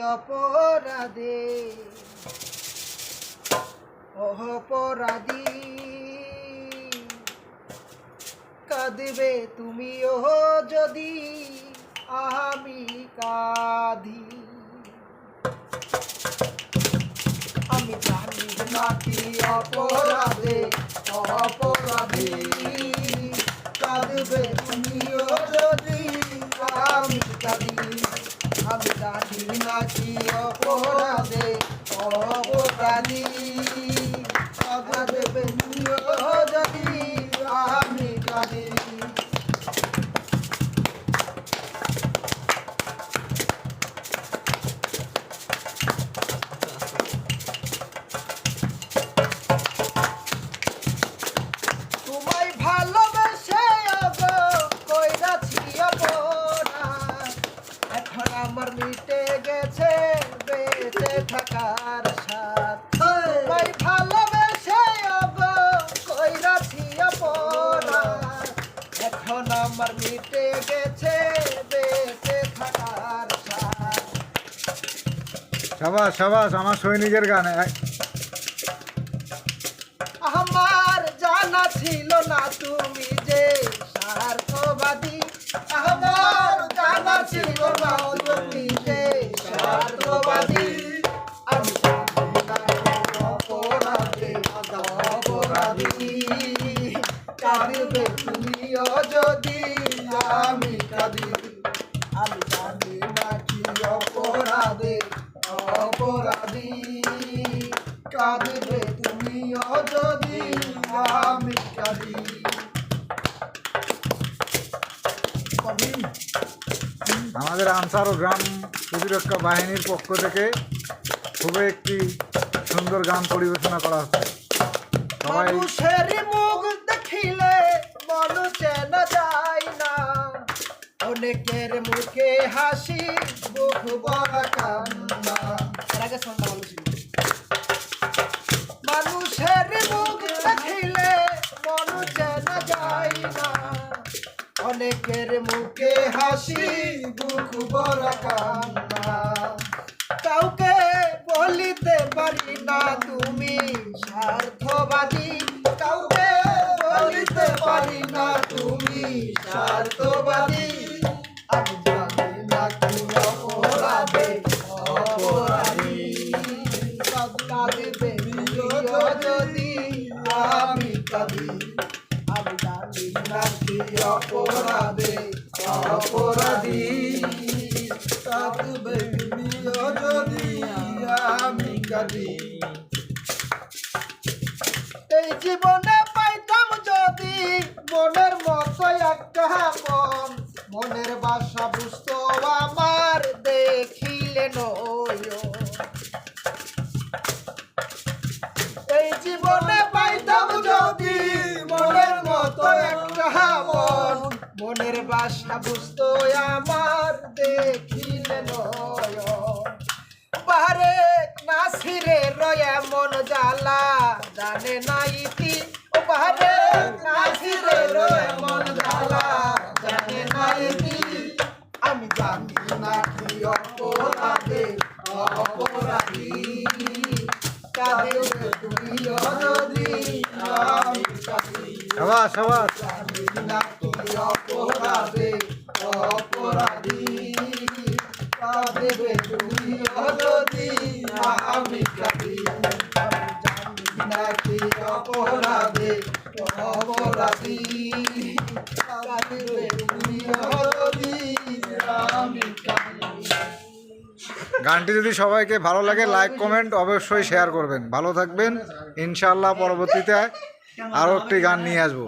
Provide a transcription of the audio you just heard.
অপরাধে। অপরাধী। কাঁদবে তুমিও যদি আমি কাঁদি। আমি জানি নাকি অপরাধে অপরাধী। কাঁদবে তুমিও যদি আমি কাঁদি। আমি জানি নাকি অপরাধে অপরাধী কাঁদবে আমার মিটে গেছে বেঁচে থাকার সাথ ভালোবেসে কইরাছি এখন আমার মিটে গেছে বেঁচে থাকার সাথ সাবাস সাবাস আমার সৈনিকের গান। আমার জানা ছিল না তুমি। কাঁদবে তুমিও যদি আমি কাঁদি আমাদের আনসার ও গ্রাম প্রতিরক্ষা বাহিনীর পক্ষ থেকে খুবই একটি সুন্দর গান পরিবেশনা করা হচ্ছে। সবাই মুখ দেখিলে মন চেনা যায়। অনেকের মুখে হাসি মানুষের মুখ দেখিলে মন চেনা যায় না। অনেকের মুখে হাসি বুক বড় কান্না। কাউকে বলিতে পারি না তুমি স্বার্থবাদী। কাউকে বলিতে পারি না তুমি স্বার্থবাদী অপরাধে অপরাধী। কাঁদবে তুমিও যদি আমি কাঁদি। এই জীবনে পাইতাম যদি মনের মতো একটা মনের বাসা বুঝতো আমার, দেখিলে নয় বাহারে নাসিরে রয়ে মন জ্বালা, জানে না ইতি। ও বাহারে নাসিরে রয়ে মন জ্বালা, জানে না ইতি। আমি জানি না কি অপরাধে, অপরাধী। যদি আমি কাঁদি গানটি যদি সবাইকে ভালো লাগে লাইক কমেন্ট অবশ্যই শেয়ার করবেন। ভালো থাকবেন। ইনশাআল্লাহ পরবর্তীতে আরও একটি গান নিয়ে আসব।